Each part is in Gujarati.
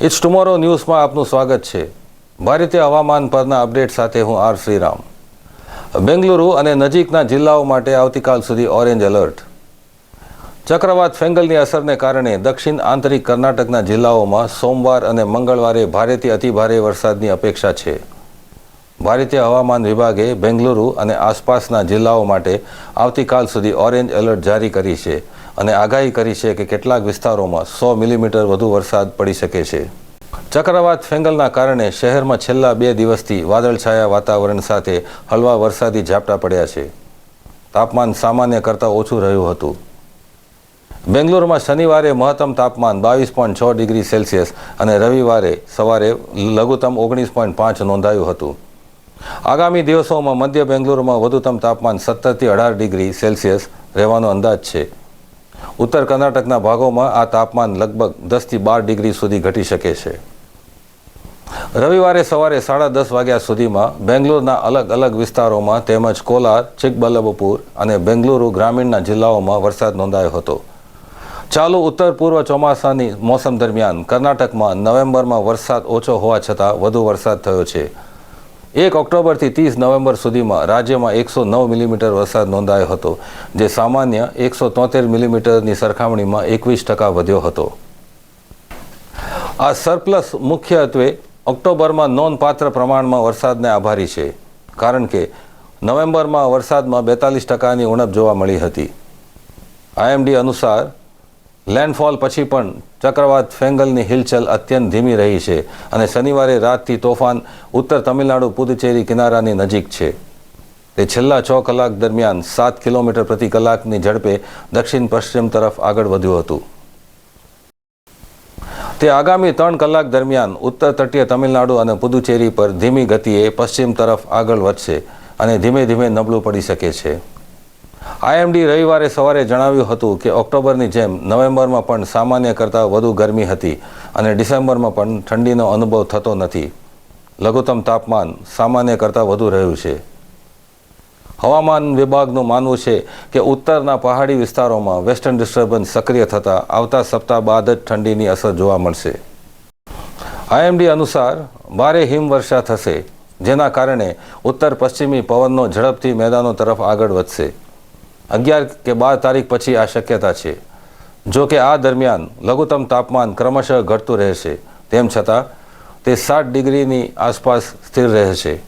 ઇટ્સ ટુમોરો ન્યૂઝમાં આપનું સ્વાગત છે. ભારતીય હવામાન પરના અપડેટ સાથે હું આર શ્રીરામ. બેંગલુરુ અને નજીકના જિલ્લાઓ માટે આવતીકાલ સુધી ઓરેન્જ એલર્ટ. ચક્રવાત ફેંગલની અસરને કારણે દક્ષિણ આંતરિક કર્ણાટકના જિલ્લાઓમાં સોમવાર અને મંગળવારે ભારેથી અતિભારે વરસાદની અપેક્ષા છે. ભારતીય હવામાન વિભાગે બેંગલુરુ અને આસપાસના જિલ્લાઓ માટે આવતીકાલ સુધી ઓરેન્જ એલર્ટ જારી કરી છે. અને આગાહી કરી છે કે કેટલાક વિસ્તારોમાં સો મિલીમીટર વધુ વરસાદ પડી શકે છે. ચક્રવાત ફેંગલના કારણે શહેરમાં છેલ્લા બે દિવસથી વાદળછાયા વાતાવરણ સાથે હળવા વરસાદી ઝાપટા પડ્યા છે. તાપમાન સામાન્ય કરતાં ઓછું રહ્યું હતું. બેંગ્લોરમાં શનિવારે મહત્તમ તાપમાન બાવીસ પોઈન્ટ છ ડિગ્રી સેલ્સિયસ અને રવિવારે સવારે લઘુત્તમ ઓગણીસ પોઈન્ટ પાંચ નોંધાયું હતું. આગામી દિવસોમાં મધ્ય બેંગ્લોરમાં વધુત્તમ તાપમાન સત્તરથી અઢાર ડિગ્રી સેલ્સિયસ રહેવાનો અંદાજ છે. ઉત્તર કર્ણાટકના ભાગોમાં આ તાપમાન લગભગ દસથી બાર ડિગ્રી સુધી ઘટી શકે છે. રવિવારે સવારે સાડા દસ વાગ્યા સુધીમાં બેંગ્લોરના અલગ અલગ વિસ્તારોમાં તેમજ કોલાર, ચિકબલ્લભપુર અને બેંગલુરુ ગ્રામીણના જિલ્લાઓમાં વરસાદ નોંધાયો હતો. ચાલુ ઉત્તર પૂર્વ ચોમાસાની મોસમ દરમિયાન કર્ણાટકમાં નવેમ્બરમાં વરસાદ ઓછો હોવા છતાં વધુ વરસાદ થયો છે. એક ઓક્ટોબરથી ત્રીસ નવેમ્બર સુધીમાં રાજ્યમાં એકસો નવ મિલીમીટર વરસાદ નોંધાયો હતો, જે સામાન્ય એકસો તોતેર મિલીમીટરની સરખામણીમાં એકવીસ ટકા વધ્યો હતો. આ સરપ્લસ મુખ્યત્વે ઓક્ટોબરમાં નોંધપાત્ર પ્રમાણમાં વરસાદને આભારી છે, કારણ કે નવેમ્બરમાં વરસાદમાં બેતાલીસ ટકાની ઉણપ જોવા મળી હતી. આઈએમડી અનુસાર લેન્ડફોલ પછી પણ ચક્રવાત ફેંગલની હિલચલ અત્યંત ધીમી રહી છે અને શનિવારે રાતથી તોફાન ઉત્તર તમિલનાડુ પુદુચેરી કિનારાની નજીક છે. તે છેલ્લા છ કલાક દરમિયાન સાત કિલોમીટર પ્રતિ કલાકની ઝડપે દક્ષિણ પશ્ચિમ તરફ આગળ વધ્યું હતું. તે આગામી ત્રણ કલાક દરમિયાન ઉત્તર તટીય તમિલનાડુ અને પુદુચેરી પર ધીમી ગતિએ પશ્ચિમ તરફ આગળ વધશે અને ધીમે ધીમે નબળું પડી શકે છે. આઈએમડી રવિવારે સવારે જણાવ્યું હતું કે ઓક્ટોબરની જેમ નવેમ્બરમાં પણ સામાન્ય કરતાં વધુ ગરમી હતી અને ડિસેમ્બરમાં પણ ઠંડીનો અનુભવ થતો નથી. લઘુત્તમ તાપમાન સામાન્ય કરતાં વધુ રહ્યું છે. હવામાન વિભાગનું માનવું છે કે ઉત્તરના પહાડી વિસ્તારોમાં વેસ્ટર્ન ડિસ્ટર્બન્સ સક્રિય થતાં આવતા સપ્તાહ બાદ જ ઠંડીની અસર જોવા મળશે. આઈએમડી અનુસાર ભારે હિમવર્ષા થશે, જેના કારણે ઉત્તર પશ્ચિમી પવનનો ઝડપથી મેદાનો તરફ આગળ વધશે. અગિયાર કે બાર તારીખ પછી આ શક્યતા છે. જો કે આ દરમિયાન લઘુત્તમ તાપમાન ક્રમશઃ ઘટતું રહેશે, તેમ છતાં તે સાત ડિગ્રીની આસપાસ સ્થિર રહેશે.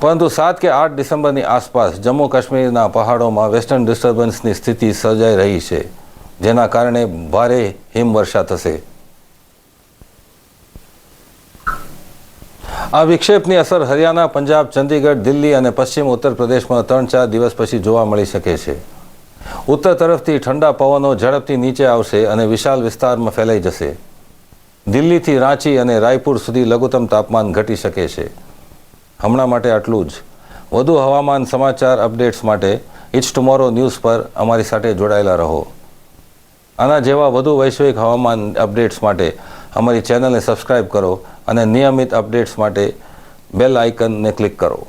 પરંતુ સાત કે આઠ ડિસેમ્બરની આસપાસ જમ્મુ કાશ્મીરના પહાડોમાં વેસ્ટર્ન ડિસ્ટર્બન્સની સ્થિતિ સર્જાઈ રહી છે, જેના કારણે ભારે હિમવર્ષા થશે. આ વિક્ષેપની અસર હરિયાણા, પંજાબ, ચંદીગઢ, દિલ્હી અને પશ્ચિમ ઉત્તર પ્રદેશમાં ત્રણ ચાર દિવસ પછી જોવા મળી શકે છે. ઉત્તર તરફથી ઠંડા પવનો ઝડપથી નીચે આવશે અને વિશાળ વિસ્તારમાં ફેલાઈ જશે. દિલ્હીથી રાંચી અને રાયપુર સુધી લઘુત્તમ તાપમાન ઘટી શકે છે. હમણાં માટે આટલું જ. વધુ હવામાન સમાચાર અપડેટ્સ માટે ઇટ્સ ટુમોરો ન્યૂઝ પર અમારી સાથે જોડાયેલા રહો. આના જેવા વધુ વૈશ્વિક હવામાન અપડેટ્સ માટે અમારી ચેનલને સબસ્ક્રાઇબ કરો અને નિયમિત અપડેટ્સ માટે બેલ આઇકનને ક્લિક કરો.